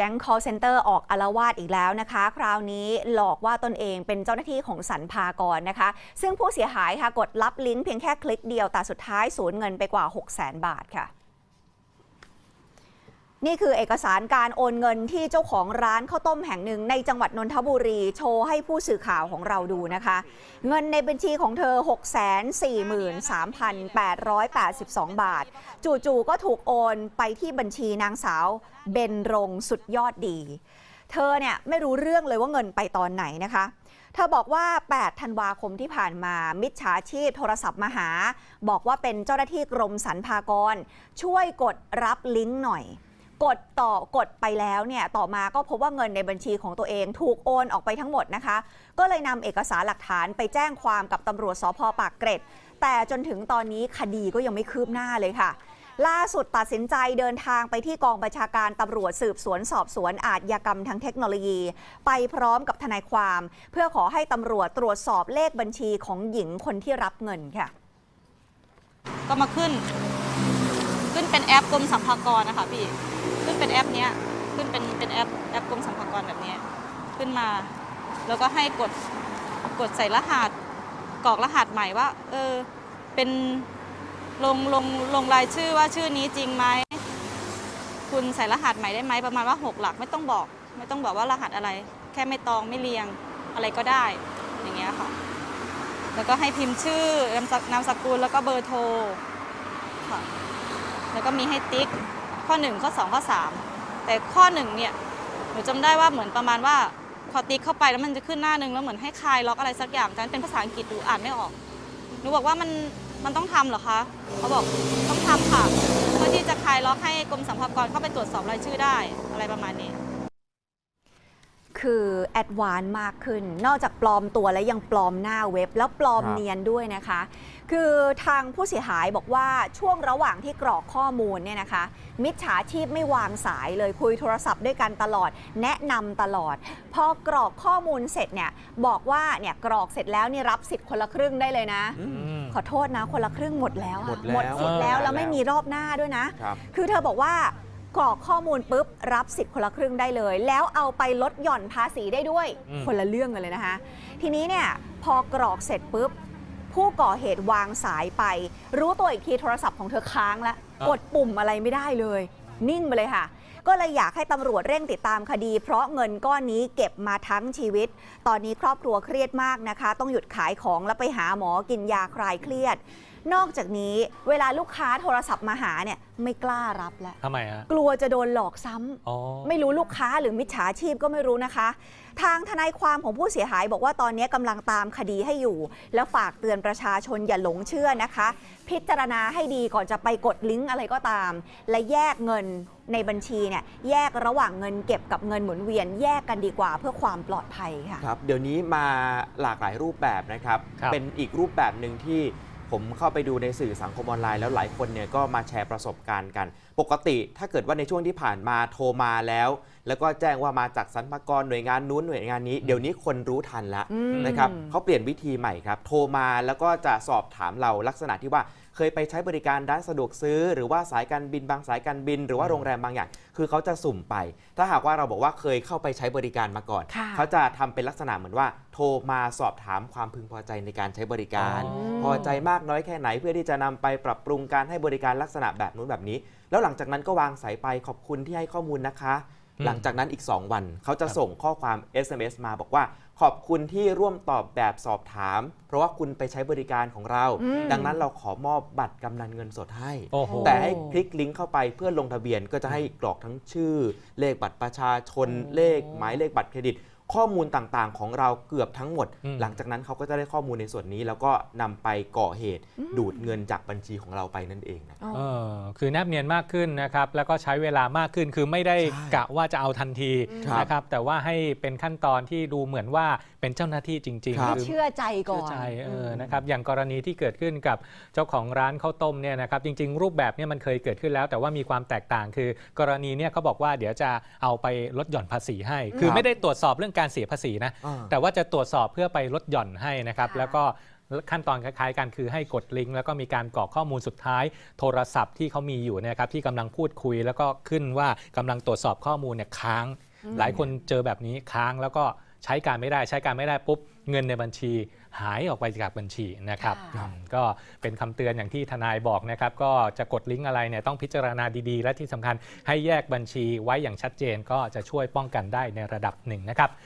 แก๊ง call center ออกอารวาสอีกแล้วนะคะ คราวนี้หลอกว่าตนเองเป็นเจ้าหน้าที่ของสรรพากรนะคะ ซึ่งผู้เสียหายค่ะกดรับลิงก์เพียงแค่คลิกเดียวแต่สุดท้ายสูญเงินไปกว่า 6 0 0 0 0 0 บาทค่ะ นี่คือเอกสารการโอนเงินที่เจ้าของร้านข้าวต้มแห่งหนึ่งในจังหวัดนนทบุรีโชว์ให้ผู้สื่อข่าวของเราดูนะคะ เงินในบัญชีของเธอ 643,882 บาท จู่ๆก็ถูกโอนไปที่บัญชีนางสาวเบนรงสุดยอดดี เธอเนี่ยไม่รู้เรื่องเลยว่าเงินไปตอนไหนนะคะเธอบอกว่า 8 ธันวาคมที่ผ่านมา มิจฉาชีพโทรศัพท์มาหา บอกว่าเป็นเจ้าหน้าที่กรมสรรพากร ช่วยกดรับลิงก์หน่อย กดต่อกดไปแล้วเนี่ยต่อมาก็พบว่าเงินในบัญชีของตัวเองถูกโอนออกไปทั้งหมดนะคะ ก็เลยนำเอกสารหลักฐานไปแจ้งความกับตำรวจสพปากเกร็ด แต่จนถึงตอนนี้คดีก็ยังไม่คืบหน้าเลยค่ะ ล่าสุดตัดสินใจเดินทางไปที่กองบัญชาการตำรวจสืบสวนสอบสวนอาชญากรรมทางเทคโนโลยี ไปพร้อมกับทนายความ เพื่อขอให้ตำรวจตรวจสอบเลขบัญชีของหญิงคนที่รับเงินค่ะ ก็มาขึ้น ขึ้นเป็นแอปกรมสรรพากรนะคะพี่ เป็นแอปเนี้ยขึ้นเป็นเป็นแอปแอปกรมสรรพากรแบบนี้ขึ้นมา แล้วก็ให้กดกดใส่รหัสกรอกรหัสใหม่ว่าเออเป็นลงลงลงรายชื่อว่าชื่อนี้จริงไหมคุณใส่รหัสใหม่ได้ไหมประมาณว่าหกหลักไม่ต้องบอก ไม่ต้องบอกว่ารหัสอะไร แค่ไม่ตองไม่เรียงอะไรก็ได้อย่างเงี้ยค่ะ แล้วก็ให้พิมพ์ชื่อนามสกุลแล้วก็เบอร์โทรค่ะแล้วก็มีให้ติ๊ก ข้อ 1 ข้อ 2 ข้อ 3 แต่ข้อ1เนี่ยหนูจำได้ว่าเหมือนประมาณว่าพอติ๊กเข้าไปแล้วมันจะขึ้นหน้านึงแล้วเหมือนให้คลายล็อกอะไรสักอย่างแต่มันเป็นภาษาอังกฤษหนูอ่านไม่ออกหนูบอกว่ามันมันต้องทำเหรอคะเขาบอกต้องทำค่ะ เพื่อที่จะคลายล็อกให้กรมสรรพากรเข้าไปตรวจสอบรายชื่อได้อะไรประมาณนี้ คือแอดวานซ์มากขึ้น นอกจากปลอมตัวแล้วยังปลอมหน้าเว็บ แล้วปลอมครับเนียนด้วยนะคะ คือทางผู้เสียหายบอกว่าช่วงระหว่างที่กรอกข้อมูลเนี่ยนะคะ มิจฉาชีพไม่วางสายเลยคุยโทรศัพท์ด้วยกันตลอด แนะนำตลอด พอกรอกข้อมูลเสร็จเนี่ยบอกว่าเนี่ยกรอกเสร็จแล้วนี่รับสิทธิ์คนละครึ่งได้เลยนะอืมขอโทษนะคนละครึ่งหมดแล้วอะหมดแล้วหมดสิทธิ์แล้วเออแล้วไม่มีรอบหน้าด้วยนะครับคือเธอบอกว่าก รอกข้อมูลปุ๊บ รับสิทธิ์คนละครึ่งได้เลย แล้วเอาไปลดหย่อนภาษีได้ด้วยอืม คนละเรื่องกันเลยนะคะ ทีนี้เนี่ยพอกรอกเสร็จปุ๊บ ผู้ก่อเหตุวางสายไป รู้ตัวอีกทีโทรศัพท์ของเธอค้างแล้วกดปุ่มอะไรไม่ได้เลย นิ่งไปเลยค่ะ ก็เลยอยากให้ตำรวจเร่งติดตามคดี เพราะเงินก้อนนี้เก็บมาทั้งชีวิต ตอนนี้ครอบครัวเครียดมากนะคะ ต้องหยุดขายของแล้วไปหาหมอกินยาคลายเครียด นอกจากนี้เวลาลูกค้าโทรศัพท์มาหาเนี่ย ไม่กล้ารับแล้ว ทำไมฮะ กลัวจะโดนหลอกซ้ำ อ๋อ ไม่รู้ลูกค้าหรือมิจฉาชีพก็ไม่รู้นะคะ ทางทนายความของผู้เสียหายบอกว่าตอนนี้กำลังตามคดีให้อยู่ แล้วฝากเตือนประชาชนอย่าหลงเชื่อนะคะ พิจารณาให้ดีก่อนจะไปกดลิงก์อะไรก็ตาม และแยกเงินในบัญชีเนี่ยแยกระหว่างเงินเก็บกับเงินหมุนเวียนแยกกันดีกว่าเพื่อความปลอดภัยค่ะ ครับเดี๋ยวนี้มาหลากหลายรูปแบบนะครับ ครับ เป็นอีกรูปแบบหนึ่งที่ ผมเข้าไปดูในสื่อสังคมออนไลน์แล้วหลายคนเนี่ยก็มาแชร์ประสบการณ์กัน ปกติถ้าเกิดว่าในช่วงที่ผ่านมาโทรมาแล้ว แล้วก็แจ้งว่ามาจากสรรพากรหน่วยงานนู้นหน่วยงานนี้ เดี๋ยวนี้คนรู้ทันแล้วอืมนะครับเขาเปลี่ยนวิธีใหม่ครับ โทรมาแล้วก็จะสอบถามเราลักษณะที่ว่าเคยไปใช้บริการร้านสะดวกซื้อ หรือว่าสายการบินบางสายการบิน หรือว่าโรงแรมบางอย่าง คือเขาจะสุ่มไป ถ้าหากว่าเราบอกว่าเคยเข้าไปใช้บริการมาก่อนค่ะเขาจะทำเป็นลักษณะเหมือนว่า โทรมาสอบถามความพึงพอใจในการใช้บริการอ๋อพอใจมากน้อยแค่ไหน เพื่อที่จะนำไปปรับปรุงการให้บริการลักษณะแบบนู้นแบบนี้ แล้วหลังจากนั้นก็วางสายไปขอบคุณที่ให้ข้อมูลนะคะอืม หลังจากนั้นอีก 2 วัน เขาจะครับส่งข้อความ SMS มาบอกว่า ขอบคุณที่ร่วมตอบแบบสอบถาม เพราะว่าคุณไปใช้บริการของเราอืมดังนั้นเราขอมอบบัตรกำนันเงินสดให้โอ้โหแต่ให้คลิกลิงก์เข้าไปเพื่อลงทะเบียนก็จะให้กรอกทั้งชื่อ เลขบัตรประชาชนโอ้เลขหมายเลขบัตรเครดิต ข้อมูลต่างๆ ของเราเกือบทั้งหมดอืมหลังจากนั้นเขาก็จะได้ข้อมูลในส่วนนี้ แล้วก็นำไปก่อเหตุดูดเงินจากบัญชีของเราไปนั่นเองนะอ๋อเออคือแนบเนียนมากขึ้นนะครับ แล้วก็ใช้เวลามากขึ้นคือไม่ได้ใช่กะว่าจะเอาทันทีครับนะครับ แต่ว่าให้เป็นขั้นตอนที่ดูเหมือนว่าเป็นเจ้าหน้าที่จริงครับๆเชื่อใจก่อนเชื่อใจเออนะครับอย่างกรณีที่เกิดขึ้นกับเจ้าของร้านข้าวต้มเนี่ยนะครับจริง ๆ รูปแบบเนี่ยมันเคยเกิดขึ้นแล้ว แต่ว่ามีความแตกต่าง คือกรณีเนี่ยเขาบอกว่าเดี๋ยวจะเอาไปลดหย่อนภาษีให้ คือครับไม่ได้ตรวจสอบเรื่องการเสียภาษีนะอ่าแต่ว่าจะตรวจสอบเพื่อไปลดหย่อนให้นะครับค่ะแล้วก็ขั้นตอนคล้ายๆกันคือให้กดลิงก์แล้วก็มีการกรอกข้อมูลสุดท้าย โทรศัพท์ที่เขามีอยู่เนยครับที่กำลังพูดคุย แล้วก็ขึ้นว่ากำลังตรวจสอบข้อมูลเนี่ยค้าง หลายคนเจอแบบนี้ค้างแล้วก็ใช้การไม่ได้ใช้การไม่ได้ปุ๊บเงินในบัญชีหายออกไปจากบัญชีนะครับค่ะอืมก็เป็นคำเตือนอย่างที่ทนายบอกนะครับ ก็จะกดลิงก์อะไรเนี่ยต้องพิจารณาดีๆ และที่สำคัญให้แยกบัญชีไว้อย่างชัดเจนก็จะช่วยป้องกันได้ในระดับหนึ่งนะครับ